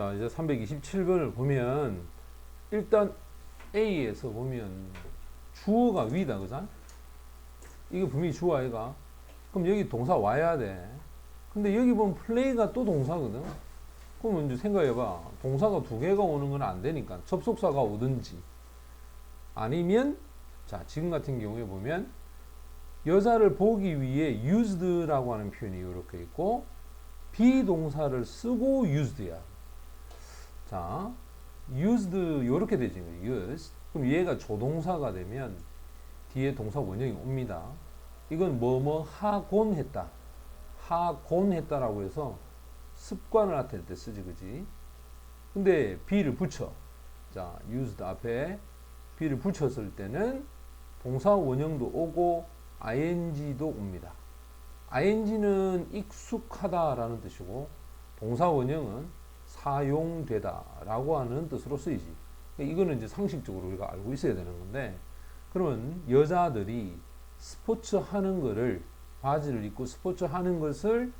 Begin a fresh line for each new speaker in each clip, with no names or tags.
자, 이제 327번을 보면 일단 A에서 보면 주어가 위다, 그죠? 이게 분명히 주어 아이가? 그럼 여기 동사 와야 돼. 근데 여기 보면 플레이가 또 동사거든. 그러면 이제 생각해봐. 동사가 두 개가 오는 건 안 되니까 접속사가 오든지 아니면 자 지금 같은 경우에 보면 여자를 보기 위해 used라고 하는 표현이 이렇게 있고 비동사를 쓰고 used야. 자, used 이렇게 되지. used. 그럼 얘가 조동사가 되면 뒤에 동사 원형이 옵니다. 이건 뭐뭐 하곤 했다. 하곤 했다라고 해서 습관을 나타낼 때 쓰지, 그지? 근데 be를 붙여. 자, used 앞에 be를 붙였을 때는 동사 원형도 오고 ing도 옵니다. ing는 익숙하다라는 뜻이고 동사 원형은 사용되다라고 하는 뜻으로 쓰이지. 그러니까 이거는 이제 상식적으로 우리가 알고 있어야 되는 건데 그러면 여자들이 스포츠 하는 거를 바지를 입고 스포츠 하는 것을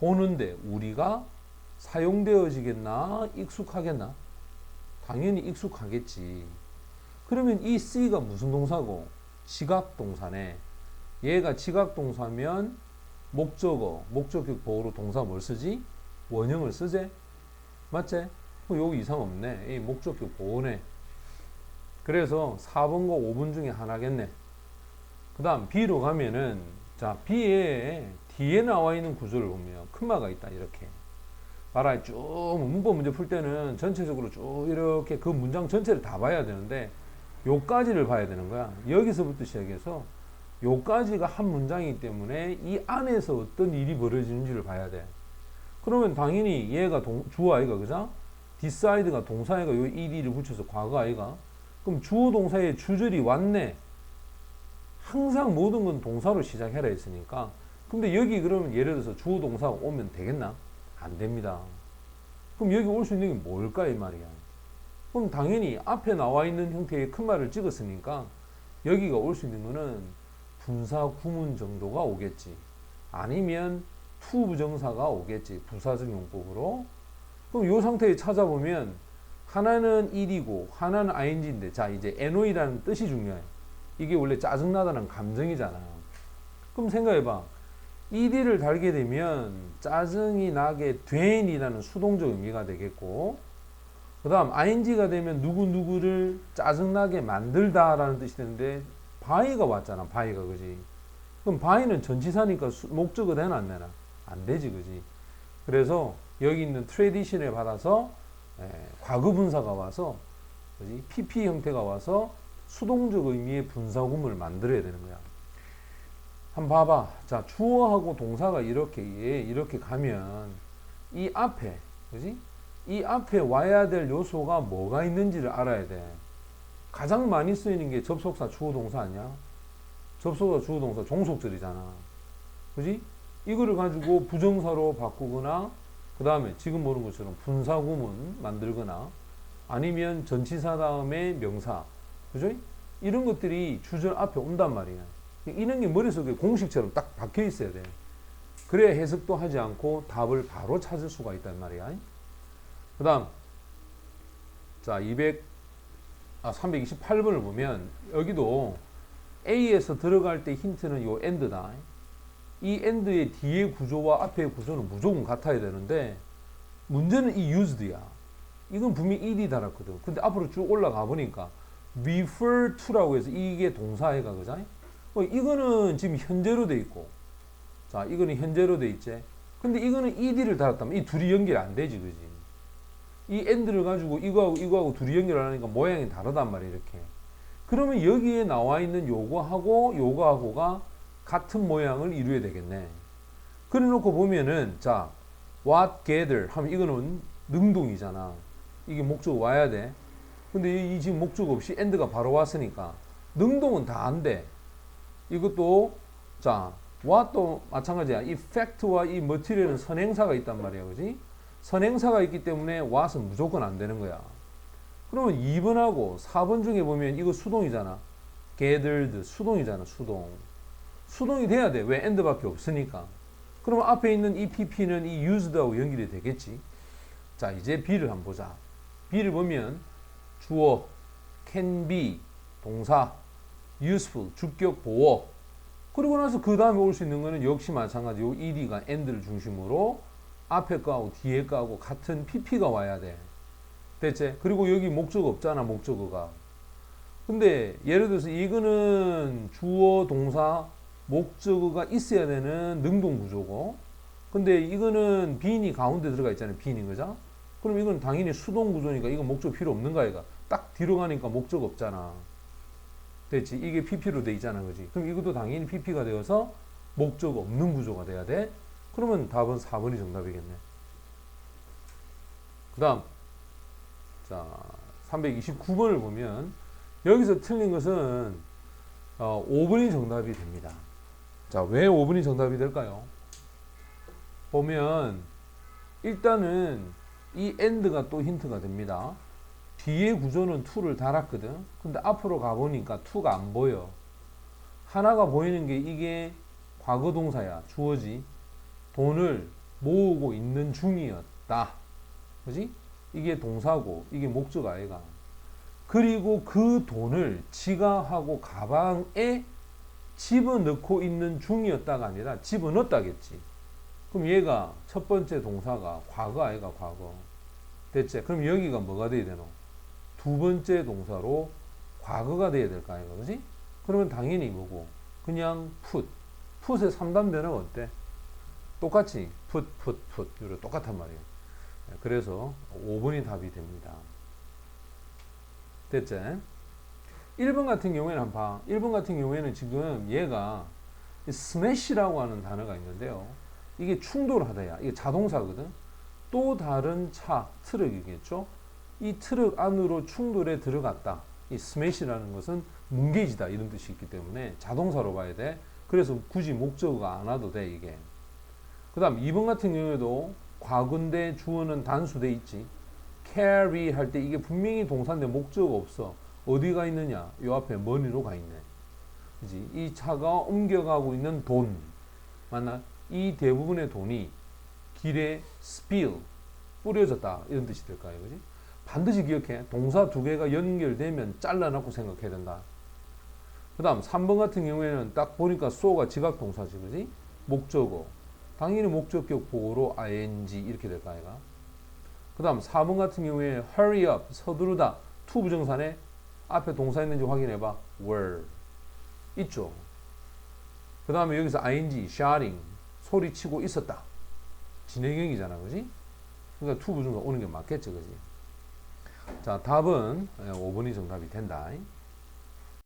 보는데 우리가 사용되어지겠나 익숙하겠나? 당연히 익숙하겠지. 그러면 이 C가 무슨 동사고? 지각 동사네. 얘가 지각 동사면 목적어, 목적격 보호로 동사 뭘 쓰지? 원형을 쓰제? 맞지? 그럼 여기 이상 없네. 이 목적격 보호네. 그래서 4번과 5번 중에 하나겠네. 그 다음 B로 가면은 자 B에 뒤에 나와 있는 구조를 보면 큰마가 있다 이렇게 봐라 쭉 문법 문제 풀 때는 전체적으로 쭉 이렇게 그 문장 전체를 다 봐야 되는데 요까지를 봐야 되는 거야 여기서부터 시작해서 요까지가 한 문장이기 때문에 이 안에서 어떤 일이 벌어지는지를 봐야 돼 그러면 당연히 얘가 동, 주어 아이가 그죠? 디사이드가 동사애가 요 ed를 붙여서 과거 아이가 그럼 주어 동사의 주절이 왔네 항상 모든 건 동사로 시작해라 했으니까 근데 여기 그러면 예를 들어서 주어 동사가 오면 되겠나? 안 됩니다. 그럼 여기 올 수 있는 게 뭘까 이 말이야. 그럼 당연히 앞에 나와 있는 형태의 큰 말을 찍었으니까 여기가 올 수 있는 거는 분사 구문 정도가 오겠지. 아니면 투 부정사가 오겠지. 부사적 용법으로. 그럼 이 상태에 찾아보면 하나는 일이고 하나는 ing인데 자 이제 no이라는 뜻이 중요해. 이게 원래 짜증나다는 감정이잖아요. 그럼 생각해봐. ed를 달게 되면 짜증이 나게 된이라는 수동적 의미가 되겠고 그 다음 ing가 되면 누구누구를 짜증나게 만들다 라는 뜻이 되는데 by가 왔잖아 by가 그지 그럼 by는 전치사니까 수- 목적어 되나 안 되지 그지 그래서 여기 있는 트레디션에 받아서 에, 과거 분사가 와서 그지 pp 형태가 와서 수동적 의미의 분사구문을 만들어야 되는 거야 한번 봐봐. 자, 주어하고 동사가 이렇게, 예, 이렇게 가면 이 앞에, 그지? 이 앞에 와야 될 요소가 뭐가 있는지를 알아야 돼. 가장 많이 쓰이는 게 접속사 주어 동사 아니야? 접속사 주어 동사 종속절이잖아. 그지? 이거를 가지고 부정사로 바꾸거나, 그 다음에 지금 보는 것처럼 분사구문 만들거나, 아니면 전치사 다음에 명사. 그죠? 이런 것들이 주절 앞에 온단 말이야. 이런 게 머릿속에 공식처럼 딱 박혀 있어야 돼. 그래야 해석도 하지 않고 답을 바로 찾을 수가 있단 말이야. 그 다음, 자, 200, 아, 328번을 보면, 여기도 A에서 들어갈 때 힌트는 요 end다. 이 end의 뒤에 구조와 앞의 구조는 무조건 같아야 되는데, 문제는 이 used야. 이건 분명히 ed 달았거든. 근데 앞으로 쭉 올라가 보니까, refer to라고 해서 이게 동사애가, 그죠? 어, 이거는 지금 현재로 돼 있고, 자, 이거는 현재로 돼 있지. 근데 이거는 ed를 달았다면 이 둘이 연결 안 되지, 그지? 이 end를 가지고 이거하고 이거하고 둘이 연결하니까 모양이 다르단 말이야, 이렇게. 그러면 여기에 나와 있는 요거하고 요거하고가 같은 모양을 이루어야 되겠네. 그래 놓고 보면은, 자, what gather 하면 이거는 능동이잖아. 이게 목적 와야 돼. 근데 이 지금 목적 없이 end가 바로 왔으니까 능동은 다 안 돼. 이것도 자 what도 마찬가지야. 이 fact와 이 material은 선행사가 있단 말이야, 그지? 선행사가 있기 때문에 what은 무조건 안 되는 거야. 그러면 2번하고 4번 중에 보면 이거 수동이잖아. gathered 수동이잖아, 수동. 수동이 돼야 돼. 왜 end밖에 없으니까. 그러면 앞에 있는 이 pp는 이 used하고 연결이 되겠지. 자, 이제 B를 한번 보자. B를 보면 주어, can be, 동사, useful, 주격, 보어. 그리고 나서 그 다음에 올 수 있는 거는 역시 마찬가지. 요 ed가 and를 중심으로 앞에 거하고 뒤에 거하고 같은 pp가 와야 돼. 됐지? 그리고 여기 목적어 없잖아, 목적어가. 근데 예를 들어서 이거는 주어, 동사, 목적어가 있어야 되는 능동 구조고 근데 이거는 빈이 가운데 들어가 있잖아요. 빈인 거죠? 그럼 이건 당연히 수동 구조니까 이건 목적 필요 없는 거야, 이가. 딱 뒤로 가니까 목적 없잖아. 됐지? 이게 PP로 돼 있잖아, 그지? 그럼 이것도 당연히 PP가 되어서 목적 없는 구조가 돼야 돼. 그러면 답은 4번이 정답이겠네. 그 다음, 자, 329번을 보면 여기서 틀린 것은 어, 5번이 정답이 됩니다. 자, 왜 5번이 정답이 될까요? 보면 일단은 이 end가 또 힌트가 됩니다. 뒤에 구조는 to를 달았거든. 근데 앞으로 가보니까 to가 안 보여. 하나가 보이는 게 이게 과거 동사야. 주어지. 돈을 모으고 있는 중이었다. 그지? 이게 동사고, 이게 목적 아이가. 그리고 그 돈을 지갑하고 가방에 집어넣고 있는 중이었다가 아니라 집어넣었다겠지. 그럼 얘가 첫 번째 동사가 과거 아이가 과거. 됐지? 그럼 여기가 뭐가 돼야 되노? 두 번째 동사로 과거가 돼야 될 거 아이가 그지? 그러면 당연히 뭐고? 그냥 put. put의 3단 변화가 어때? 똑같이 put, put, put. 이거 똑같단 말이에요. 그래서 5번이 답이 됩니다. 됐지? 1번 같은 경우에는 한번 봐. 1번 같은 경우에는 지금 얘가 smash라고 하는 단어가 있는데요. 이게 충돌하다야. 이게 자동사거든. 또 다른 차, 트럭이겠죠. 이 트럭 안으로 충돌에 들어갔다. 이 smash라는 것은 뭉개지다 이런 뜻이 있기 때문에 자동사로 봐야 돼. 그래서 굳이 목적어가 안 와도 돼 이게. 그 다음 2번 같은 경우에도 과거인데 주어는 단수돼 있지. carry 할 때 이게 분명히 동사인데 목적어가 없어. 어디가 있느냐? 요 앞에 머니로 가 있네. 그지? 이 차가 옮겨가고 있는 돈. 맞나? 이 대부분의 돈이 길에 spill, 뿌려졌다. 이런 뜻이 될까요? 그지? 반드시 기억해. 동사 두 개가 연결되면 잘라놓고 생각해야 된다. 그 다음 3번 같은 경우에는 딱 보니까 so가 지각 동사지. 그지? 목적어. 당연히 목적격 보호로 ing 이렇게 될까, 아이가? 그 다음 4번 같은 경우에 hurry up, 서두르다. 부정사네. 앞에 동사 있는지 확인해봐. were. 있죠. 그 다음에 여기서 ing, shouting. 소리치고 있었다. 진행형이잖아. 그지? 그러니까 to 부정사 오는 게 맞겠죠. 그지? 자, 답은 5번이 정답이 된다.